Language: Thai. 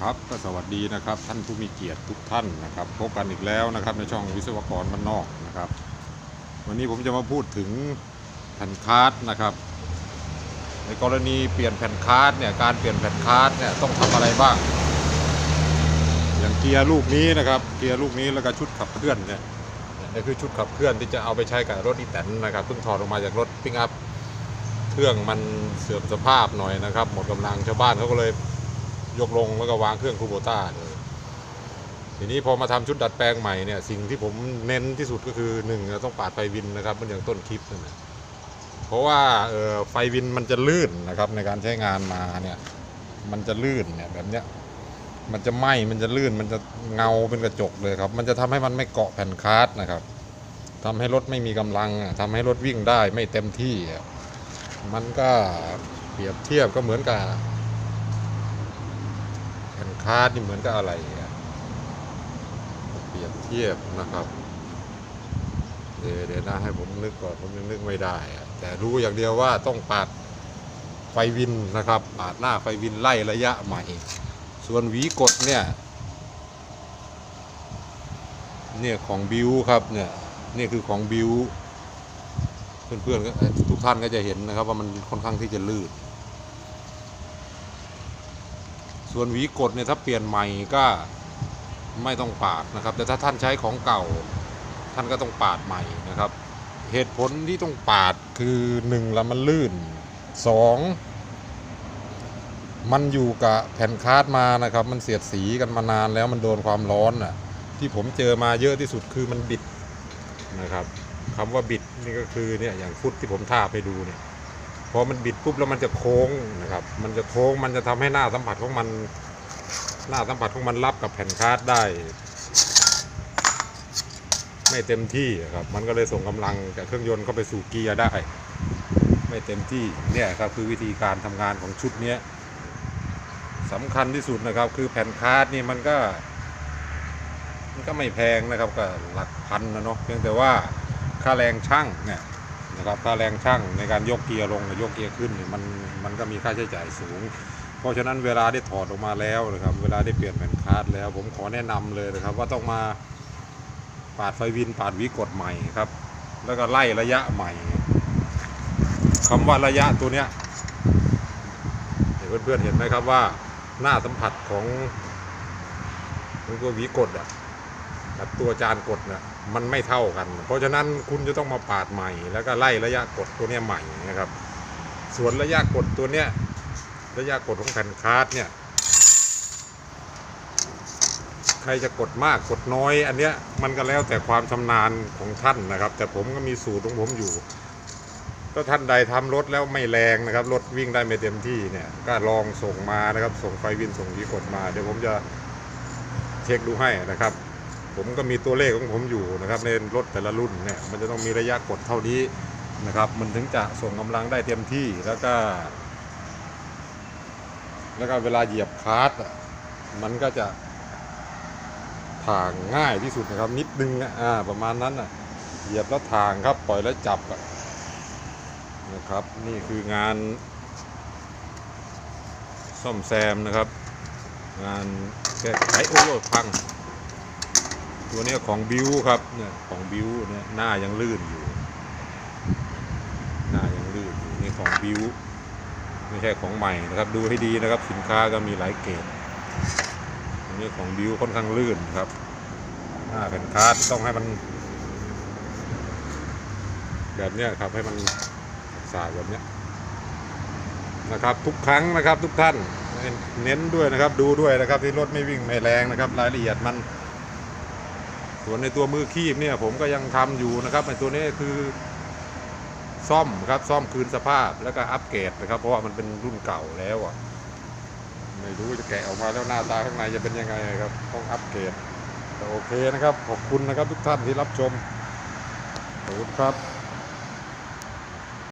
ครับก็สวัสดีนะครับ ท่านผู้มีเกียรติทุกท่านนะครับพบกันอีกแล้วนะครับ ในช่องวิศวกรบ้านนอกนะครับ วันนี้ผมจะมาพูดถึงแผ่นคาร์ดนะครับ ในกรณีเปลี่ยนแผ่นคาร์ดเนี่ยการเปลี่ยนแผ่นคาร์ดเนี่ยต้องทำอะไรบ้าง อย่างเกียร์ลูกนี้นะครับเกียร์ลูกนี้แล้วก็ชุดขับเคลื่อนเนี่ยนี่คือชุดขับเคลื่อนที่จะเอาไปใช้กับรถอีแตนนะครับเพิ่งถอดออกมาจากรถปิกอัพเครื่องมันเสื่อมสภาพหน่อยนะครับ หมดกำลังชาวบ้านเขาก็เลย ยกลงแล้วก็วางเครื่องคูโบต้าเลยทีนี้พอมาทำชุดดัดแปลงใหม่เนี่ยสิ่งที่ผมเน้นที่สุดก็คือหนึ่งเราต้องปาดไฟวินนะครับเหมันอย่างต้นคลิปนั่นะเพราะว่าไฟวินมันจะลื่นนะครับในการใช้งานมาเนี่ยมันจะลื่นเนี่ยแบบเนี้ยมันจะไหม้มันจะลื่นมันจะเงาเป็นกระจกเลยครับ มันจะทำให้มันไม่เกาะแผ่นคาร์ดนะครับทำให้รถไม่มีกำลังอะทำให้รถวิ่งได้ไม่เต็มที่อะมันก็เปรียบเทียบก็เหมือนกับาร์ดนี่เหมือนกับอะไรเปรียบเทียบนะครับ เดี๋ยวเดี๋ยวนะให้ผมนึกก่อนผมยังนึกไม่ได้ แต่รู้อย่างเดียวว่าต้องปาดไฟวินนะครับ ปาดหน้าไฟวินไล่ระยะใหม่ ส่วนหวีกดเนี่ย เนี่ยของบิวครับเนี่ยนี่คือของบิวเพื่อนๆทุกท่านก็จะเห็นนะครับว่ามันค่อนข้างที่จะลื่น ส่วนหวีกดเนี่ยถ้าเปลี่ยนใหม่ก็ไม่ต้องปาดนะครับ แต่ถ้าท่านใช้ของเก่า ท่านก็ต้องปาดใหม่นะครับ เหตุผลที่ต้องปาดคือหนึ่งละมันลื่นสองมันอยู่กับแผ่นคาร์ดมานะครับ มันเสียดสีกันมานานแล้วมันโดนความร้อนอะ ที่ผมเจอมาเยอะที่สุดคือมันบิดนะครับคำว่าบิดนี่ก็คือเนี่ยอย่างฟุตที่ผมทาไปดูเนี่ย พอมันบิดปุ๊บแล้วมันจะโค้งนะครับ มันจะโค้งมันจะทำให้หน้าสัมผัสของมัน หน้าสัมผัสของมันรับกับแผ่นคาร์ดได้ ไม่เต็มที่ครับ มันก็เลยส่งกำลังจากเครื่องยนต์เข้าไปสู่เกียร์ได้ ไม่เต็มที่เนี่ยครับคือวิธีการทำงานของชุดเนี้ยสำคัญที่สุดนะครับ คือแผ่นคาร์ดนี่มันก็ มันก็ไม่แพงนะครับก็หลักพันนะเนาะเพียงแต่ว่าค่าแรงช่างเนี่ย นะครับค่าแรงช่างในการยกเกียร์ลงกับยกเกียร์ขึ้นเนี่ยมันมันก็มีค่าใช้จ่ายสูง เพราะฉะนั้นเวลาได้ถอดออกมาแล้วนะครับ เวลาได้เปลี่ยนแผ่นคาร์ดแล้ว ผมขอแนะนำเลยนะครับ ว่าต้องมาปาดไฟวินปาดวิกดใหม่ครับ แล้วก็ไล่ระยะใหม่คำว่าระยะตัวเนี้ยเห็นเพื่อนๆเห็นไหมครับว่าหน้าสัมผัสของของตัวหวีกดอะ กับตัวจานกดเนี่ยมันไม่เท่ากัน เพราะฉะนั้นคุณจะต้องมาปาดใหม่ แล้วก็ไล่ระยะกดตัวเนี้ยใหม่นะครับ ส่วนระยะกดตัวเนี้ยระยะกดของแผ่นคาร์ดเนี่ยใครจะกดมากกดน้อย อันเนี้ยมันก็แล้วแต่ความชำนาญของท่านนะครับ แต่ผมก็มีสูตรของผมอยู่ ก็ท่านใดทำรถแล้วไม่แรงนะครับรถวิ่งได้ไม่เต็มที่เนี่ยก็ลองส่งมานะครับ ส่งไฟวินส่งวีกดมา เดี๋ยวผมจะเช็คดูให้นะครับ ผมก็มีตัวเลขของผมอยู่นะครับในรถแต่ละรุ่นเนี่ยมันจะต้องมีระยะกดเท่านี้นะครับมันถึงจะส่งกำลังได้เต็มที่แล้วก็ แล้วก็เวลาเหยียบคาร์ดมันก็จะถ่างง่ายที่สุดนะครับ นิดนึงอะอ่าประมาณนั้นอะเหยียบแล้วถ่างครับปล่อยแล้วจับนะครับ นี่คืองานซ่อมแซมนะครับ งานแก้ไขโอ้ยพัง ตัวนี้ของบิวครับเนี่ยของบิวเนี่ยหน้ายังลื่นอยู่ หน้ายังลื่นอยู่นี่ของบิวไม่ใช่ของใหม่นะครับดูให้ดีนะครับสินค้าก็มีหลายเกรดอันนี้ของบิวค่อนข้างลื่นครับหน้าแผ่นคาร์ดต้องให้มัน แบบเนี้ยครับให้มันสายแบบเนี้ยนะครับทุกครั้งนะครับทุกท่านเน้นด้วยนะครับดูด้วยนะครับที่รถไม่วิ่งไม่แรงนะครับ รายละเอียดมัน ส่วนในตัวมือคีบเนี่ยผมก็ยังทำอยู่นะครับในตัวนี้คือซ่อมครับซ่อมคืนสภาพแล้วก็อัปเกรดนะครับ เพราะว่ามันเป็นรุ่นเก่าแล้วอะไม่รู้จะแกะออกมาแล้วหน้าตาข้างในจะเป็นยังไงครับต้องอัปเกรดแต่โอเคนะครับขอบคุณนะครับทุกท่านที่รับชมขอบคุณครับ